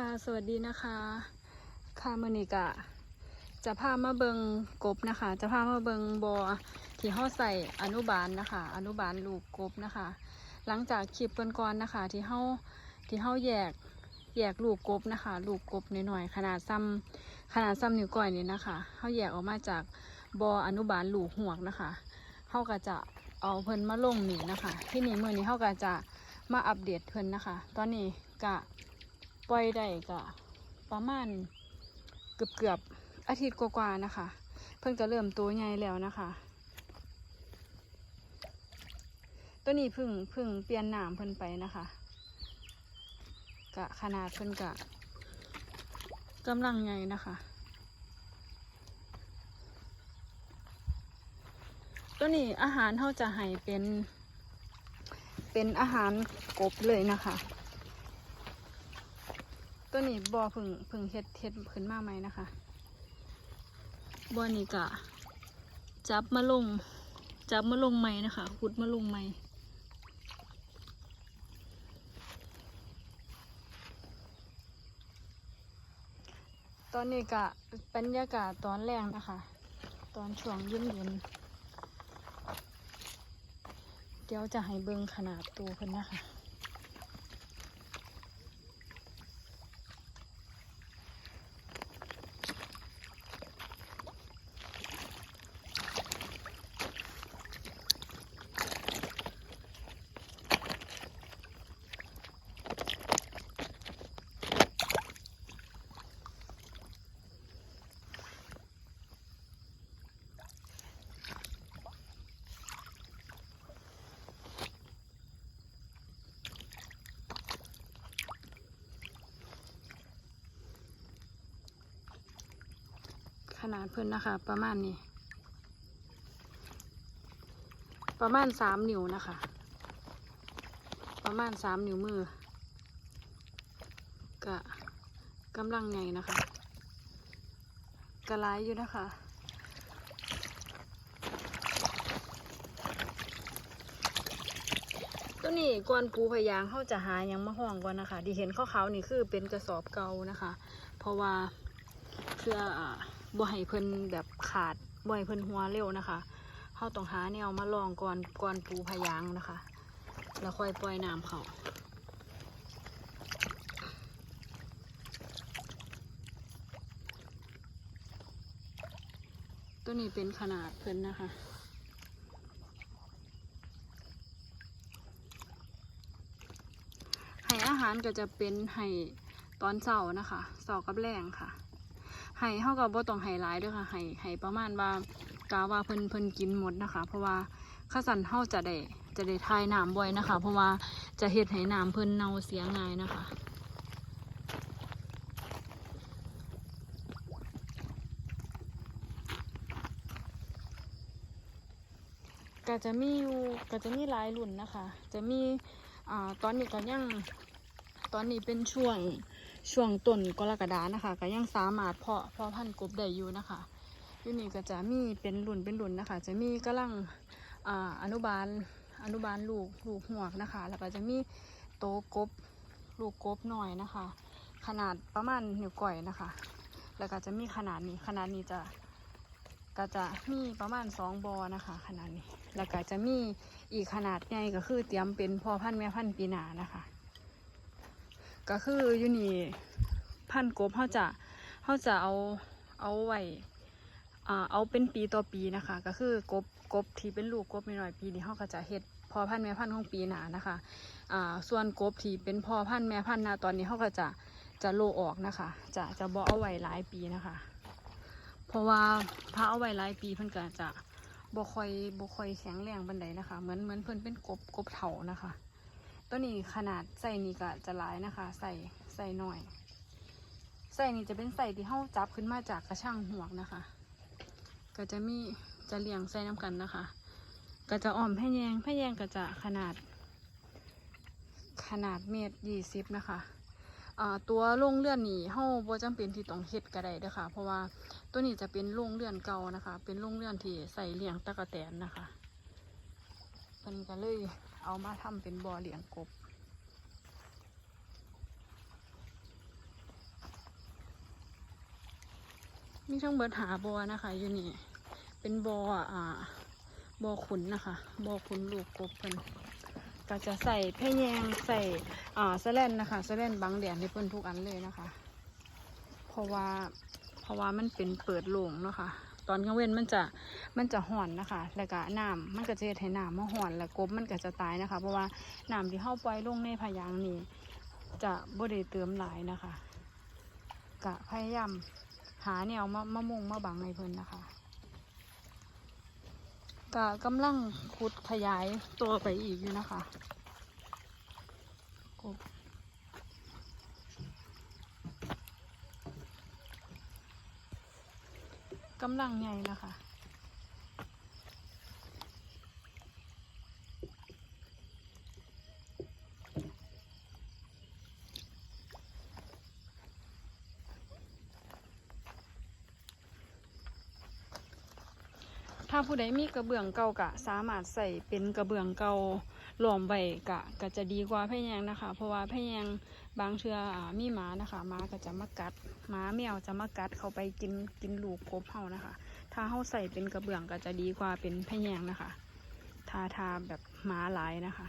ค่ะสวัสดีนะคะค่ะมือนี้กะจะพามาเบิงกบนะคะ จะพามาเบิงบอที่ห่อใส่อนุบาลนะคะ อนุบาลลูกกบนะคะ หลังจากคลิปก่อนนะคะ ที่เฮาที่เฮาแยกแยกลูกกบนะคะ ลูกกบหน่อยๆขนาดซ้ำขนาดซ้ำนิ้วก้อยนี่นะคะเฮาแยกออกมาจากบออนุบาลลูกหวกนะคะเฮาก็จะเอาเพิ่นมาลงนี่นะคะ ที่นี่มือนี้เฮาก็จะมาอัปเดตเพิ่นนะคะ ตอนนี้กะ ปล่อยได้ก็ประมาณเกือบเกือบอาทิตย์กว่าๆนะคะ เพิ่นก็เริ่มตัวใหญ่แล้วนะคะ ตัวนี้พึ่งพึ่งเปลี่ยนหน้ำเพิ่นไปนะคะกะขนาดเพิ่นกะกำลังใหญ่นะคะ ตัวนี้อาหารเขาจะให้เป็น เป็นอาหารกบเลยนะคะ ตัวนี้บอพึ่งพึ่งเฮ็ดเฮ็ดขึ้นมาไหมนะคะบอนี่กะจับมาลง จับมาลงไหมนะคะขุดมาลงไหมตอนนี้กะบรรยากาศตอนแรกนะคะ ตอนช่วงเย็นเย็นๆเดี๋ยวจะให้เบิ่งขนาดตัวเพิ่นนะคะ นาดเพิ่นนะคะ ประมาณนี้ ประมาณสามนิ้วนะคะ ประมาณสามนิ้วมือกะกำลังไงนะคะกระไรอยู่นะคะตัวนี้ก่อนปูพยางเขาจะหายังมาห้องก่อนนะคะ ที่เห็นขาวๆนี่คือเป็นกระสอบเก่านะคะ เพราะว่าเพื่อ บ่ให้เพิ่นแบบขาดบ่ให้เพิ่นหัวเร็วนะคะเขาต้องหาแนวมาลองก่อนก่อนปูพยางนะคะ แล้วค่อยปล่อยน้ำเขาตัวนี้เป็นขนาดเพิ่นนะคะให้อาหารก็จะเป็นให้ตอนเช้านะคะเช้ากับแรงค่ะ ให้เท่ากับบ่ต้องให้หลายด้วยค่ะให้ให้ประมาณว่ากาว่าเพิ่นเพิ่นกินหมดนะคะ เพราะว่าข้าสันเท่าจะได้จะได้ทายน้ำบ่อยนะคะ เพราะว่าจะเฮ็ดให้น้ำเพิ่นเน่าเสียง่ายนะคะก็จะมีอยู่ก็จะมีหลายรุ่นนะคะ จะมีอ่าตอนนี้ก็ยังตอนนี้เป็นช่วง ช่วงต้นกรกฎานะคะ ก็ยังสามารถเพาะเพาะพันธุ์กบได้อยู่นะคะอยู่นี่ก็จะมีเป็นรุ่นเป็นรุ่นนะคะ จะมีกำลังอ่าอนุบาลอนุบาลลูกลูกหวกนะคะ แล้วก็จะมีโตกบลูกกบหน่อยนะคะ ขนาดประมาณนิ้วก้อยนะคะ แล้วก็จะมีขนาดนี้ขนาดนี้จะก็จะมีประมาณสองบอนะคะ ขนาดนี้ แล้วก็จะมีอีกขนาดใหญ่ก็คือเตรียมเป็นพ่อพันธุ์แม่พันธุ์ปีหนานะคะ ก็คืออยู่นี่พันธุ์กบเขาจะเขาจะเอาเอาไว้เอาเป็นปีต่อปีนะคะ ก็คือกบกบที่เป็นลูกกบน้อยปีนี้เขาก็จะเฮ็ดพอพันธุ์แม่พันธุ์ของปีหนานะคะอ่าส่วนกบที่เป็นพอพันธุ์แม่พันธุ์นะตอนนี้เขาก็จะจะโลออกนะคะ จะจะบ่เอาไว้หลายปีนะคะ เพราะว่าถ้าเอาไว้หลายปีเพิ่นก็จะบ่ค่อยบ่ค่อยแข็งแรงบันไดนะคะ เหมือนเหมือนเพิ่นเป็นกบกบเถานะคะ ตัวนี้ขนาดใส่นี่ก็จะหลายนะคะ ใส่ใส่หน่อย ใส่นี่จะเป็นใส่ที่เฮาจับขึ้นมาจากกระช่างหวกนะคะ ก็จะมีจะเลี้ยงใส่น้ำกันนะคะ ก็จะอ่อมแพะแยงแพะแยงก็จะขนาด ขนาดเมตรยี่สิบนะคะตัวโรงเรือนนี่เฮาบ่จำเป็นที่ต้องเฮ็ดก็ได้เด้อค่ะ เพราะว่าตัวนี้จะเป็นโรงเรือนเก่านะคะ เป็นโรงเรือนที่ใส่เลี้ยงตะกะแตนนะคะ มันก็เลยเอามาทำเป็นบ่อเลี้ยงกบนี่ทั้งเบิดหาบอนะคะอยู่นี่ เป็นบ่ออ่าบ่อขุนนะคะบ่อขุนลูกกบกันก็จะใส่แพยงใส่อ่าสแลนนะคะสแลนบังแดดในเพิ่นทุกอันเลยนะคะ เพราะว่าเพราะว่ามันเป็นเปิดโล่งเนาะคะ่ะ ตอนกลางเว้นมันจะมันจะห่อนนะคะ แล้วก็น้ำมันก็จะเฮ็ดให้น้ำมาห่อนแล้วกบมันก็จะตายนะคะ เพราะว่าน้ำที่เข้าปล่อยลงในพะยางนี่จะบ่ได้เติมหลายนะคะกะพยายามหาแนวมามะมุงมาบังในเพิ่นนะคะกะกำลังขุดขยายตัวไปอีกอยู่นะคะ กำลังใหญ่แล้วค่ะถ้าผู้ใดมีกระเบื้องเก่ากะสามารถใส่เป็นกระเบื้องเก่า หลอมไว้กะก็จะดีกว่าแพะแยงนะคะ เพราะว่าแพะแยงบางเทืออมีหมานะคะหมาก็จะมากัดหมาแมวจะมากัดเขาไปกินกินลูกกบเฮานะคะ ถ้าเฮาใส่เป็นกระเบื้องก็จะดีกว่าเป็นแพะแยงนะคะทาทาแบบหมาหลายนะคะ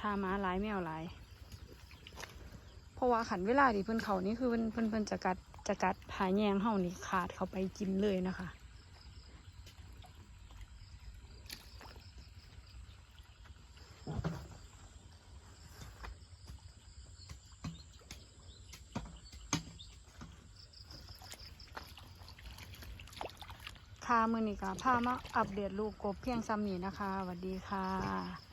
ทาหมาหลายแมวหลายเพราะว่าขันเวลาที่เพิ่นเขานี่คือเพิ่นเพิ่นเพิ่นจะกัดจะกัดผาแยงเฮานี่ขาดเขาไปกินเลยนะคะะค่ะมือนี้ก็พามาอัปเดตลูกกบเพียงซ้ำนี้นะคะสวัสดีค่ะ